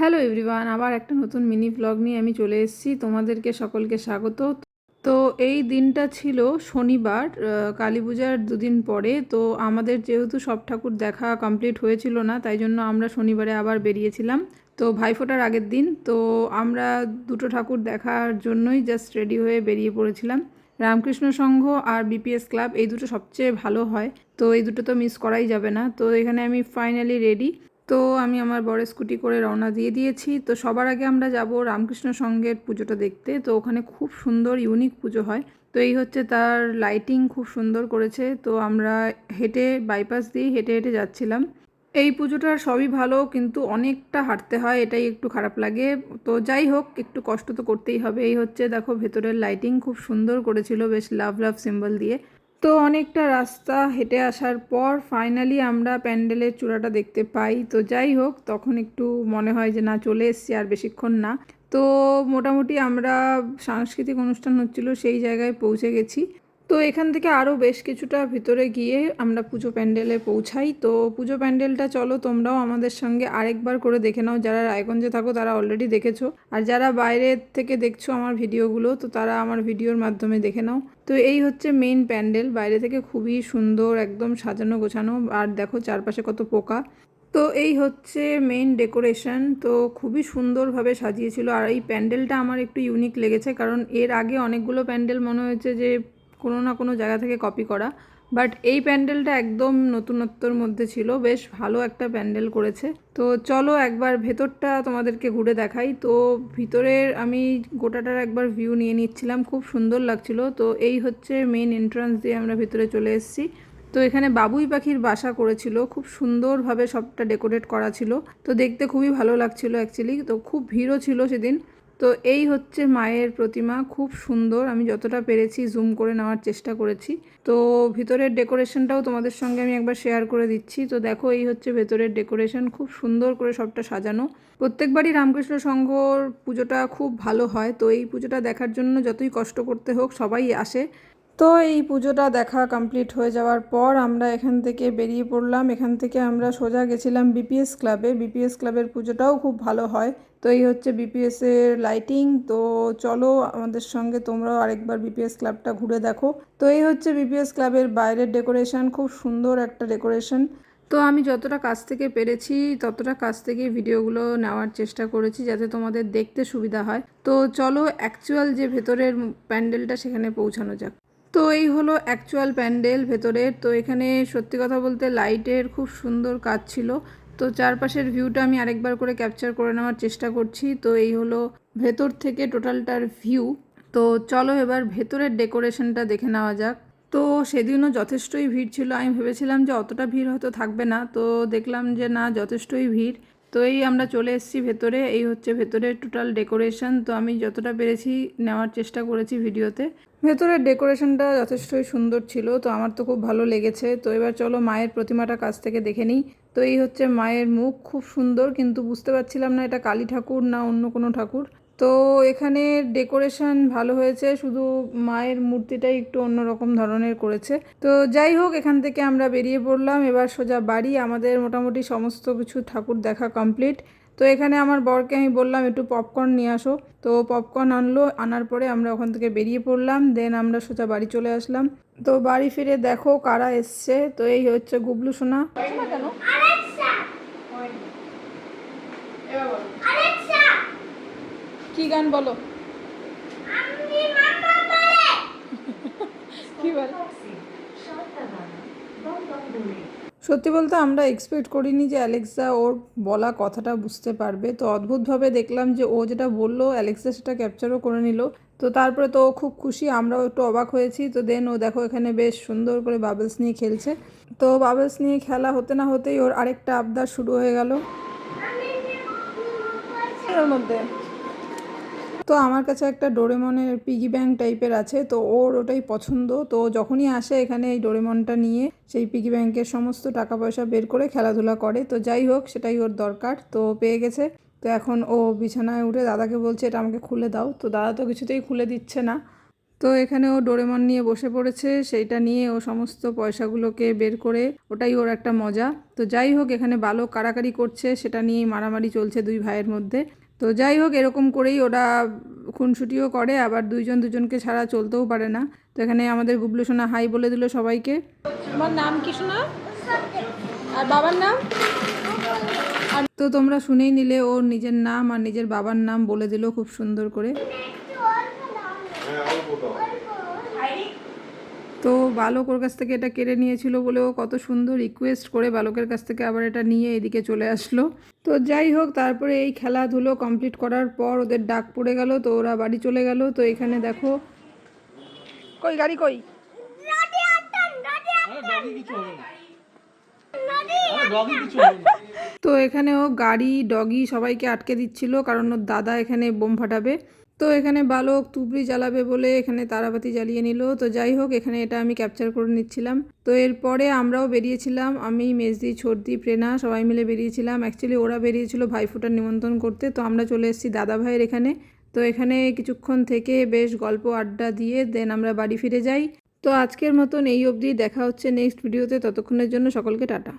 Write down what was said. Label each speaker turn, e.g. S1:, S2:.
S1: Hello everyone, আবার একটা নতুন মিনি ব্লগ নিয়ে আমি চলে এসেছি। তোমাদেরকে সকলকে স্বাগত। তো এই দিনটা ছিল শনিবার কালী পূজার দুদিন পরে। তো আমাদের যেহেতু সব ঠাকুর দেখা কমপ্লিট হয়েছিল না, তাই জন্য আমরা শনিবারে আবার বেরিয়েছিলাম। তো ভাইফোঁটার আগের দিন, তো আমরা দুটো ঠাকুর দেখার জন্যই জাস্ট রেডি হয়ে বেরিয়ে পড়েছিলাম। রামকৃষ্ণ সংঘ আর বিপিএস ক্লাব এই দুটো সবচেয়ে ভালো হয়। তো এই দুটো তো মিস করাই যাবে না। তো এখানে আমি ফাইনালি রেডি তো আমি আমার বড় স্কুটি করে রওনা দিয়ে দিয়েছি। তো সবার আগে আমরা যাব রামকৃষ্ণ সংঘের পুজোটা দেখতে। তো ওখানে খুব সুন্দর ইউনিক পুজো হয়। তো এই হচ্ছে তার লাইটিং খুব সুন্দর করেছে। তো আমরা হেঁটে বাইপাস দিয়ে হেঁটে হেঁটে যাচ্ছিলাম। এই পুজোটার সবই ভালো, কিন্তু অনেকটা হাঁটতে হয়, এটাই একটু খারাপ লাগে। তো যাই হোক, একটু কষ্ট তো করতেই হবে। এই হচ্ছে দেখো, ভেতরের লাইটিং খুব সুন্দর করেছিল, বেশ লাভ লাভ সিম্বল দিয়ে। তো অনেকটা রাস্তা হেঁটে আসার পর ফাইনালি আমরা প্যান্ডেলের চূড়াটা দেখতে পাই। তো যাই হোক, তখন একটু মনে হয় যে না, চলে এসছি আর বেশিক্ষণ না। তো মোটামুটি আমরা সাংস্কৃতিক অনুষ্ঠান হচ্ছিল সেই জায়গায় পৌঁছে গেছি। তো এখান থেকে আরও বেশ কিছুটা ভিতরে গিয়ে আমরা পুজো প্যান্ডেলে পৌঁছাই। তো পুজো প্যান্ডেলটা চলো তোমরাও আমাদের সঙ্গে আরেকবার করে দেখে নাও। যারা রায়গঞ্জে থাকো তারা অলরেডি দেখেছ। আর যারা বাইরের থেকে দেখছ আমার ভিডিওগুলো, তো তারা আমার ভিডিওর মাধ্যমে দেখে নাও। তো এই হচ্ছে মেইন প্যান্ডেল। বাইরে থেকে খুবই সুন্দর একদম সাজানো গোছানো। আর দেখো চারপাশে কত পোকা। তো এই হচ্ছে মেইন ডেকোরেশন তো খুবই সুন্দরভাবে সাজিয়েছিল। আর এই প্যান্ডেলটা আমার একটু ইউনিক লেগেছে। কারণ এর আগে অনেকগুলো প্যান্ডেল মনে হয়েছে যে কোনো না কোনো জায়গা থেকে কপি করা। বাট এই প্যান্ডেলটা একদম নতুনত্বর মধ্যে ছিল। বেশ ভালো একটা প্যান্ডেল করেছে। তো চলো একবার ভেতরটা তোমাদেরকে ঘুরে দেখাই। তো ভিতরের আমি গোটাটার একবার ভিউ নিয়ে নিচ্ছিলাম। খুব সুন্দর লাগছিল। তো এই হচ্ছে মেন এন্ট্রান্স দিয়ে আমরা ভিতরে চলে এসেছি। তো এখানে বাবুই পাখির বাসা করেছিল। খুব সুন্দরভাবে সবটা ডেকোরেট করা ছিল। তো দেখতে খুবই ভালো লাগছিল অ্যাকচুয়ালি তো খুব ভিড়ও ছিল সেদিন। তো এই হচ্ছে মায়ের প্রতিমা, খুব সুন্দর। আমি যতটা পেরেছি জুম করে নেওয়ার চেষ্টা করেছি। তো ভিতরের ডেকোরেশনটাও তোমাদের সঙ্গে আমি একবার শেয়ার করে দিচ্ছি। তো দেখো, এই হচ্ছে ভেতরের ডেকোরেশন খুব সুন্দর করে সবটা সাজানো। প্রত্যেকবারই রামকৃষ্ণ সংঘর পুজোটা খুব ভালো হয়। তো এই পুজোটা দেখার জন্য যতই কষ্ট করতে হোক, সবাই আসে। তো এই পুজোটা দেখা কমপ্লিট হয়ে যাওয়ার পর আমরা এখান থেকে বেরিয়ে পড়লাম। এখান থেকে আমরা সোজা গেছিলাম বিপিএস ক্লাবে বিপিএস ক্লাবের পুজোটাও খুব ভালো হয়। তো এই হচ্ছে বিপিএস এর লাইটিং তো চলো আমাদের সঙ্গে তোমরাও আরেকবার বিপিএস ক্লাবটা ঘুরে দেখো। তো এই হচ্ছে বিপিএস ক্লাবের বাইরের ডেকোরেশন খুব সুন্দর একটা ডেকোরেশন তো আমি যতটা কাছ থেকে পেরেছি, ততটা কাছ থেকে ভিডিওগুলো নেওয়ার চেষ্টা করেছি যাতে তোমাদের দেখতে সুবিধা হয়। তো চলো অ্যাকচুয়াল যে ভেতরের প্যান্ডেলটা সেখানে পৌঁছানো যাক। তো এই হলো অ্যাকচুয়াল প্যান্ডেল ভেতরের। তো এখানে সত্যি কথা বলতে লাইটের খুব সুন্দর কাজ ছিল। তো চারপাশের ভিউটা আমি আরেকবার করে ক্যাপচার করে নেওয়ার চেষ্টা করছি। তো এই হলো ভেতর থেকে টোটালটার ভিউ তো চলো এবার ভেতরের ডেকোরেশনটা দেখে নেওয়া যাক। তো সেদিনও যথেষ্টই ভিড় ছিল। আমি ভেবেছিলাম যে অতটা ভিড় হয়তো থাকবে না। তো দেখলাম যে না, যথেষ্টই ভিড়। তো এই আমরা চলে এসেছি ভেতরে। এই হচ্ছে ভেতরের টোটাল ডেকোরেশন তো আমি যতটা পেরেছি নেওয়ার চেষ্টা করেছি ভিডিওতে। ভেতরের ডেকোরেশনটা যথেষ্টই সুন্দর ছিল। তো আমার তো খুব ভালো লেগেছে। তো এবার চলো মায়ের প্রতিমাটা কাছ থেকে দেখে নিই। তো এই হচ্ছে মায়ের মুখ, খুব সুন্দর, কিন্তু বুঝতে পারছিলাম না এটা কালী ঠাকুর না অন্য কোনো ঠাকুর। তো এখানে ডেকোরেশন ভালো হয়েছে, শুধু মায়ের মূর্তিটাই একটু অন্যরকম ধরনের করেছে। তো যাই হোক, এখান থেকে আমরা বেরিয়ে পড়লাম, এবার সোজা বাড়ি, আমাদের মোটামুটি সমস্ত কিছু ঠাকুর দেখা কমপ্লিট। তো এখানে আমার বরকে আমি বললাম, একটু পপকর্ন নিয়ে আসো। তো পপকর্ন আনলো, আনার পরে আমরা ওখান থেকে বেরিয়ে পড়লাম, দেন আমরা সোজা বাড়ি চলে আসলাম। তো বাড়ি ফিরে দেখো কারা এসছে, তো এই হচ্ছে গুবলু সোনা। কি গান বলো? কি বল? সত্যি বলতে আমরা এক্সপেক্ট করিনি যে অ্যালেক্সা ওর বলা কথাটা বুঝতে পারবে। তো অদ্ভুতভাবে দেখলাম যে ও যেটা বলল অ্যালেক্সা সেটা ক্যাপচারও করে নিল। তো তারপরে তো ও খুব খুশি আমরাও একটু অবাক হয়েছি। তো দেন ও দেখো এখানে বেশ সুন্দর করে বাবলস নিয়ে খেলছে। তো বাবলস নিয়ে খেলা হতে না হতেই ওর আরেকটা আবদার শুরু হয়ে গেল। এর মধ্যে। তো আমার কাছে একটা ডোরেমনের পিগি ব্যাংক টাইপের আছে, তো ওর ওটাই পছন্দ। তো যখনই আসে এখানে এই ডোরেমনটা নিয়ে, সেই পিগি ব্যাংকের সমস্ত টাকা পয়সা বের করে খেলাধুলা করে। তো যাই হোক, সেটাই ওর দরকার, তো পেয়ে গেছে। তো এখন ও বিছানায় উঠে দাদাকে বলছে, এটা আমাকে খুলে দাও। তো দাদা তো কিছুতেই খুলে দিচ্ছে না। তো এখানে ও ডোরেমন নিয়ে বসে পড়েছে, সেইটা নিয়ে ও সমস্ত পয়সাগুলোকে বের করে, ওটাই ওর একটা মজা। তো যাই হোক, এখানে বালক কারাকারি করছে, সেটা নিয়েই মারামারি চলছে দুই ভাইয়ের মধ্যে। তো যাই হোক এরকম করেই ওরা খুনসুটিও করে আবার দুইজন দুজনকে ছাড়া চলতেও পারে না। তো এখানে আমাদের গুবলু সোনা হাই বলে দিল সবাইকে।
S2: তোমার নাম কি শোনা আর বাবার নাম?
S1: তো তোমরা শুনেই নিলে ওর নিজের নাম আর নিজের বাবার নাম বলে দিল খুব সুন্দর করে। তো বালক ওর কাছ থেকে এটা কেড়ে নিয়েছিল বলে ও কত সুন্দর রিকোয়েস্ট করে বালকের কাছ থেকে আবার এটা নিয়ে এদিকে চলে আসলো। তো যাই হোক তারপরে এই খেলাধুলো কমপ্লিট করার পর ওদের ডাক পড়ে গেল তো ওরা বাড়ি চলে গেল। তো এখানে দেখো কই গাড়ি কই? তো এখানে ও গাড়ি ডগি সবাইকে আটকে দিচ্ছিল কারণ ওর দাদা এখানে বোম ফাটাবে। তো এখানে বালক তুবড়ি জ্বালাবে বলে এখানে তারাবাতি জ্বালিয়ে নিল। তো যাই হোক, এখানে এটা আমি ক্যাপচার করে নিচ্ছিলাম। তো এরপরে আমরাও বেরিয়েছিলাম। আমি, মেজদি, ছর্দি, প্রেনা সবাই মিলে বেরিয়েছিলাম। অ্যাকচুয়ালি ওরা বেরিয়েছিল ভাইফোঁটার নিমন্ত্রণ করতে। তো আমরা চলে এসেছি দাদা ভাইয়ের এখানে। তো এখানে কিছুক্ষণ থেকে বেশ গল্প আড্ডা দিয়ে দেন আমরা বাড়ি ফিরে যাই। তো আজকের মতন এই অবধি। দেখা হচ্ছে নেক্সট ভিডিওতে ততক্ষণের জন্য সকলকে টাটা।